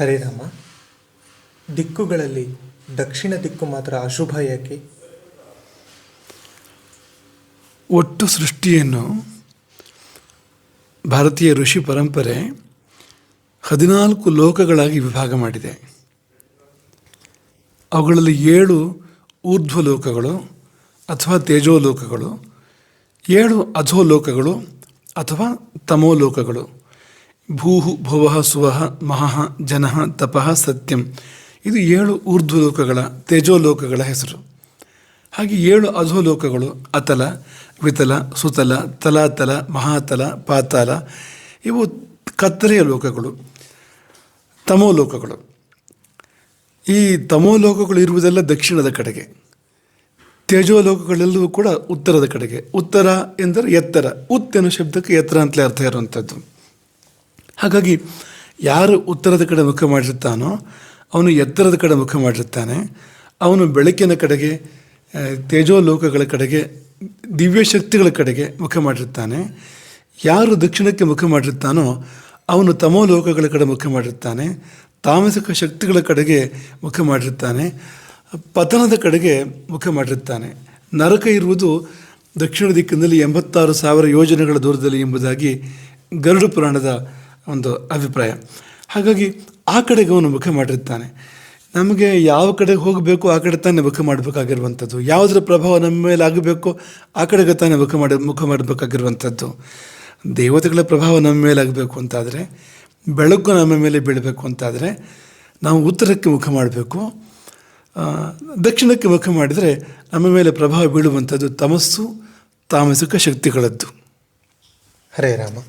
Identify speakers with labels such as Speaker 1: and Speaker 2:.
Speaker 1: ಹರೇರಾಮ, ದಿಕ್ಕುಗಳಲ್ಲಿ ದಕ್ಷಿಣ ದಿಕ್ಕು ಮಾತ್ರ ಅಶುಭ ಯಾಕೆ?
Speaker 2: ಒಟ್ಟು ಸೃಷ್ಟಿಯನ್ನು ಭಾರತೀಯ ಋಷಿ ಪರಂಪರೆ ಹದಿನಾಲ್ಕು ಲೋಕಗಳಾಗಿ ವಿಭಾಗ ಮಾಡಿದೆ. ಅವುಗಳಲ್ಲಿ ಏಳು ಊರ್ಧ್ವ ಲೋಕಗಳು ಅಥವಾ ತೇಜೋಲೋಕಗಳು, ಏಳು ಅಧೋಲೋಕಗಳು ಅಥವಾ ತಮೋಲೋಕಗಳು. ಭೂಹು ಭುವಃ ಸುವಃ ಮಹಃ ಜನಃ ತಪಃ ಸತ್ಯಂ. ಇದು ಏಳು ಊರ್ಧ್ವಲೋಕಗಳ ತೇಜೋಲೋಕಗಳ ಹೆಸರು. ಹಾಗೆ ಏಳು ಅಧೋಲೋಕಗಳು ಅತಲ, ವಿತಲ, ಸುತಲ, ತಲಾತಲ, ಮಹಾತಲ, ಪಾತಾಲ, ಇವು ಕತ್ತರೆಯ ಲೋಕಗಳು ತಮೋಲೋಕಗಳು ಈ ತಮೋಲೋಕಗಳು ಇರುವುದೆಲ್ಲ ದಕ್ಷಿಣದ ಕಡೆಗೆ. ತೇಜೋಲೋಕಗಳೆಲ್ಲವೂ ಕೂಡ ಉತ್ತರದ ಕಡೆಗೆ. ಉತ್ತರ ಎಂದರೆ ಎತ್ತರ. ಉತ್ ಅನ್ನೋ ಶಬ್ದಕ್ಕೆ ಎತ್ತರ ಅಂತಲೇ ಅರ್ಥ ಇರುವಂಥದ್ದು ಹಾಗಾಗಿ ಯಾರು ಉತ್ತರದ ಕಡೆ ಮುಖ ಮಾಡಿರುತ್ತಾನೋ ಅವನು ಎತ್ತರದ ಕಡೆ ಮುಖ ಮಾಡಿರುತ್ತಾನೆ ಅವನು ಬೆಳಕಿನ ಕಡೆಗೆ ತೇಜೋಲೋಕಗಳ ಕಡೆಗೆ ದಿವ್ಯ ಶಕ್ತಿಗಳ ಕಡೆಗೆ ಮುಖ ಮಾಡಿರುತ್ತಾನೆ ಯಾರು ದಕ್ಷಿಣಕ್ಕೆ ಮುಖ ಮಾಡಿರುತ್ತಾನೋ ಅವನು ತಮೋ ಲೋಕಗಳ ಕಡೆ ಮುಖ ಮಾಡಿರುತ್ತಾನೆ ತಾಮಸಿಕ ಶಕ್ತಿಗಳ ಕಡೆಗೆ ಮುಖ ಮಾಡಿರುತ್ತಾನೆ ಪತನದ ಕಡೆಗೆ ಮುಖ ಮಾಡಿರುತ್ತಾನೆ ನರಕ ಇರುವುದು ದಕ್ಷಿಣ ದಿಕ್ಕಿನಲ್ಲಿ ಎಂಬತ್ತಾರು ಸಾವಿರ ಯೋಜನೆಗಳ ದೂರದಲ್ಲಿ ಎಂಬುದಾಗಿ ಗರುಡ ಪುರಾಣದ ಒಂದು ಅಭಿಪ್ರಾಯ. ಹಾಗಾಗಿ ಆ ಕಡೆಗೆ ಅವನು ಮುಖ ಮಾಡಿರ್ತಾನೆ. ನಮಗೆ ಯಾವ ಕಡೆಗೆ ಹೋಗಬೇಕು ಆ ಕಡೆ ತಾನೇ ಮುಖ ಮಾಡಬೇಕಾಗಿರುವಂಥದ್ದು. ಯಾವುದರ ಪ್ರಭಾವ ನಮ್ಮ ಮೇಲೆ ಆಗಬೇಕು ಆ ಕಡೆಗೆ ತಾನೇ ಮುಖ ಮಾಡಿ ಮುಖ ಮಾಡಬೇಕಾಗಿರುವಂಥದ್ದು. ದೇವತೆಗಳ ಪ್ರಭಾವ ನಮ್ಮ ಮೇಲೆ ಆಗಬೇಕು ಅಂತಾದರೆ, ಬೆಳಕು ನಮ್ಮ ಮೇಲೆ ಬೀಳಬೇಕು ಅಂತಾದರೆ, ನಾವು ಉತ್ತರಕ್ಕೆ ಮುಖ ಮಾಡಬೇಕು. ದಕ್ಷಿಣಕ್ಕೆ ಮುಖ ಮಾಡಿದರೆ ನಮ್ಮ ಮೇಲೆ ಪ್ರಭಾವ ಬೀಳುವಂಥದ್ದು ತಮಸ್ಸು, ತಾಮಸಿಕ ಶಕ್ತಿಗಳದ್ದು.
Speaker 1: ಹರೇ ರಾಮ.